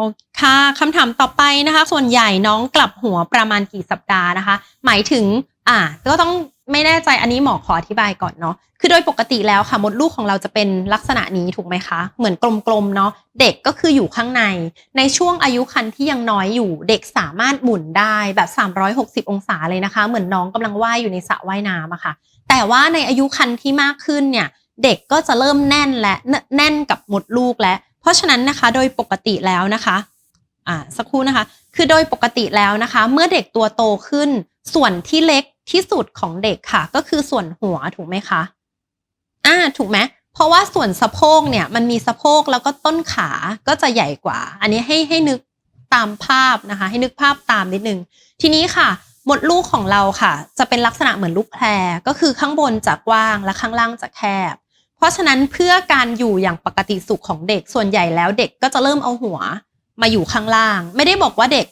โอเคค่ะคำถามต่อไปนะคะ ส่วนใหญ่น้องกลับหัวประมาณกี่สัปดาห์นะคะ หมายถึง อ่า ก็ต้องไม่แน่ใจอันนี้หมอขออธิบายก่อนเนาะ คือโดยปกติแล้วค่ะมดลูกของเราจะเป็นลักษณะนี้ถูกไหมคะ เหมือนกลมๆเนาะ เด็กก็คืออยู่ข้างใน ในช่วงอายุครรภ์ที่ยังน้อยอยู่ เด็กสามารถหมุนได้แบบ 360 องศาเลยนะคะ เหมือนน้องกำลังว่ายอยู่ในสระว่ายน้ำอะค่ะ แต่ว่าในอายุครรภ์ที่มากขึ้นเนี่ย เด็กก็จะเริ่มแน่นและแน่นกับมดลูกแล้ว เพราะฉะนั้นนะคะโดยปกติแล้วนะคะอ่าสักครู่นะคะ คือโดยปกติแล้วนะคะ เมื่อเด็กตัวโตขึ้น ส่วนที่เล็กที่สุดของเด็กค่ะ ก็คือส่วนหัวถูกไหมคะอ่าถูกไหมเพราะว่าส่วนสะโพกเนี่ยมันมีสะโพกแล้วก็ต้นขาก็จะใหญ่กว่า อันนี้ให้ให้นึกตามภาพนะคะ ให้นึกภาพตามนิดนึง ทีนี้ค่ะมดลูกของเราค่ะ จะเป็นลักษณะเหมือนลูกแพรก็คือข้างบนจะกว้างและข้างล่างจะแคบ เพราะฉะนั้นเพื่อการอยู่อย่างปกติสุขของเด็กส่วนใหญ่แล้วเด็กก็จะเริ่มเอาหัวมาอยู่ข้างล่าง ไม่ได้บอกว่าเด็ก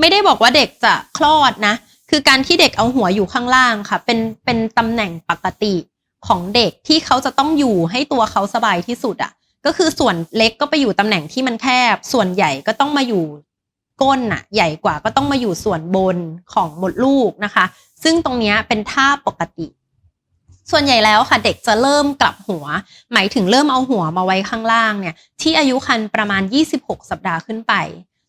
ไม่ได้บอกว่าเด็กจะคลอดนะ คือการที่เด็กเอาหัวอยู่ข้างล่างค่ะ เป็นเป็นตำแหน่งปกติของเด็กที่เขาจะต้องอยู่ให้ตัวเขาสบายที่สุดอะ่ะ ก็คือส่วนเล็กก็ไปอยู่ตำแหน่งที่มันแคบ ส่วนใหญ่ก็ต้องมาอยู่ก้นน่ะใหญ่กว่าก็ต้องมาอยู่ส่วนบนของมดลูกนะคะ ซึ่งตรงนี้เป็นท่าปกติ ส่วนใหญ่แล้วค่ะเด็กจะเริ่มกลับหัว หมายถึงเริ่มเอาหัวมาไว้ข้างล่างเนี่ยที่อายุครรภ์ประมาณ 26 สัปดาห์ขึ้นไป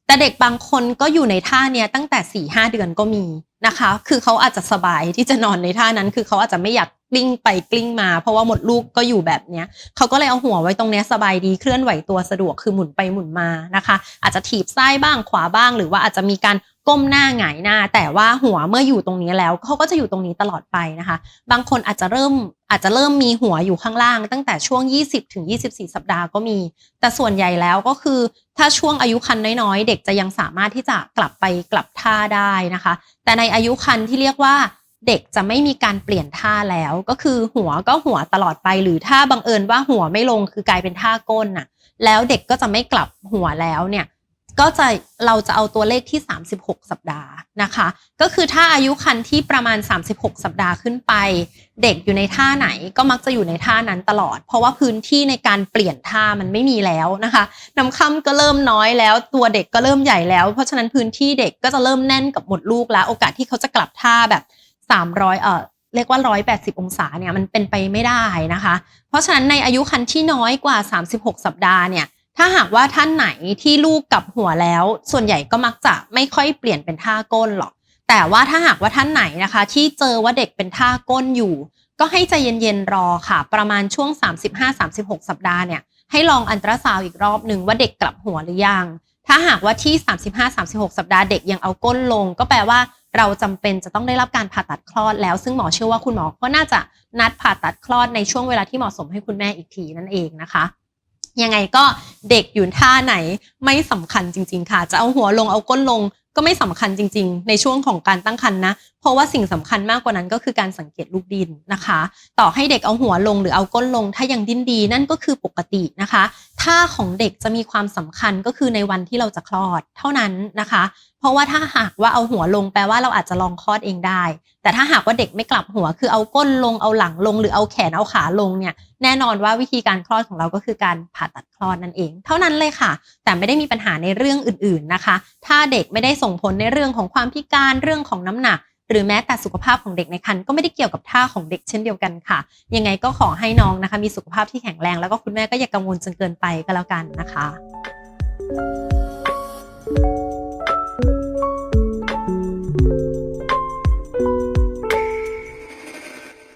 แต่เด็กบางคนก็อยู่ในท่าเนี้ยตั้งแต่4ี่หเดือนก็มีนะคะ คือเขาอาจจะสบายที่จะนอนในท่านั้น คือเขาอาจจะไม่อยากกลิ้งไปกลิ้งมา เพราะว่าหมดลูกก็อยู่แบบเนี้ยเขาก็เลยเอาหัวไว้ตรงเนี้ยสบายดีเคลื่อนไหวตัวสะดวกคือหมุนไปหมุนมานะคะ อาจจะถีบซ้ายบ้างขวาบ้าง หรือว่าอาจจะมีการ ก้มหน้าหงายหน้า แต่ว่าหัวเมื่ออยู่ตรงนี้แล้วเขาก็จะอยู่ตรงนี้ตลอดไปนะคะ บางคนอาจจะเริ่มอาจจะเริ่มมีหัวอยู่ข้างล่าง ตั้งแต่ช่วง 20 ถึง 24 สัปดาห์ก็มี แต่ส่วนใหญ่แล้วก็คือ ถ้าช่วงอายุคันน้อยๆ เด็กจะยังสามารถที่จะกลับไปกลับท่าได้นะคะ แต่ในอายุคันที่เรียกว่าเด็กจะไม่มีการเปลี่ยนท่าแล้ว ก็คือหัวก็หัวตลอดไป หรือถ้าบังเอิญว่าหัวไม่ลงคือกลายเป็นท่าก้นน่ะ แล้วเด็กก็จะไม่กลับหัวแล้วเนี่ย ก็จะเราจะเอาตัวเลขที่ 36 สัปดาห์นะคะ ก็คือถ้าอายุคันที่ประมาณ 36 สัปดาห์ขึ้นไป เด็กอยู่ในท่าไหนก็มักจะอยู่ในท่านั้นตลอด เพราะว่าพื้นที่ในการเปลี่ยนท่ามันไม่มีแล้วนะคะน้ำค่ำก็เริ่มน้อยแล้ว ตัวเด็กก็เริ่มใหญ่แล้ว เพราะฉะนั้นพื้นที่เด็กก็จะเริ่มแน่นกับหมดลูกแล้ว โอกาสที่เขาจะกลับท่าแบบ 300 เอ่อเรียกว่า 180 องศาเนี่ยมันเป็นไปไม่ได้นะคะ เพราะฉะนั้นในอายุคันที่น้อยกว่า 36 สัปดาห์เนี่ย ถ้าหากว่าท่านไหนที่ลูกกลับหัวแล้ว ส่วนใหญ่ก็มักจะไม่ค่อยเปลี่ยนเป็นท่าก้นหรอก แต่ว่าถ้าหากว่าท่านไหนนะคะ ที่เจอว่าเด็กเป็นท่าก้นอยู่ ก็ให้ใจเย็นๆรอค่ะ ประมาณช่วง 35-36 สัปดาห์เนี่ยให้ลองอันตราซาวอีกรอบหนึ่งว่าเด็กกลับหัวหรือยัง ถ้าหากว่าที่ 35-36 สัปดาห์เด็กยังเอาก้นลง ก็แปลว่าเราจำเป็นจะต้องได้รับการผ่าตัดคลอดแล้ว ซึ่งหมอเชื่อว่าคุณหมอก็น่าจะนัดผ่าตัดคลอดในช่วงเวลาที่เหมาะสมให้คุณแม่อีกทีนั่นเองนะคะ ยังไงก็ เด็กอยู่ท่าไหนไม่สำคัญจริงๆค่ะ จะเอาหัวลงเอาก้นลงก็ไม่สำคัญจริง ๆ ในช่วงของการตั้งครรภ์นะเพราะว่าสิ่งสำคัญมากกว่านั้นก็คือการสังเกตลูกดินนะคะ ต่อให้เด็กเอาหัวลงหรือเอาก้นลง ถ้ายังดิ้นดีนั่นก็คือปกตินะคะ ท่าของเด็กจะมีความสำคัญก็คือในวันที่เราจะคลอดเท่านั้นนะคะ เพราะว่าถ้าหากว่าเอาหัวลงแปลว่าเราอาจจะลองคลอดเองได้ แต่ถ้าหากว่าเด็กไม่กลับหัว คือเอาก้นลงเอาหลังลง หรือเอาแขนเอาขาลงเนี่ยแน่นอนว่าวิธีการคลอดของเราก็คือการผ่าตัดคลอดนั่นเอง เท่านั้นเลยค่ะ แต่ไม่ได้มีปัญหาในเรื่องอื่น ๆนะคะ ถ้าเด็กไม่ได้ส่งผลในเรื่องของความพิการเรื่องของน้ำหนัก หรือแม้แต่สุขภาพของเด็กในครรภ์ก็ไม่ได้เกี่ยวกับท่าของเด็กเช่นเดียวกันค่ะ ยังไงก็ขอให้น้องนะคะ มีสุขภาพที่แข็งแรง แล้วก็คุณแม่ก็อย่ากังวลจนเกินไปก็แล้วกันนะคะ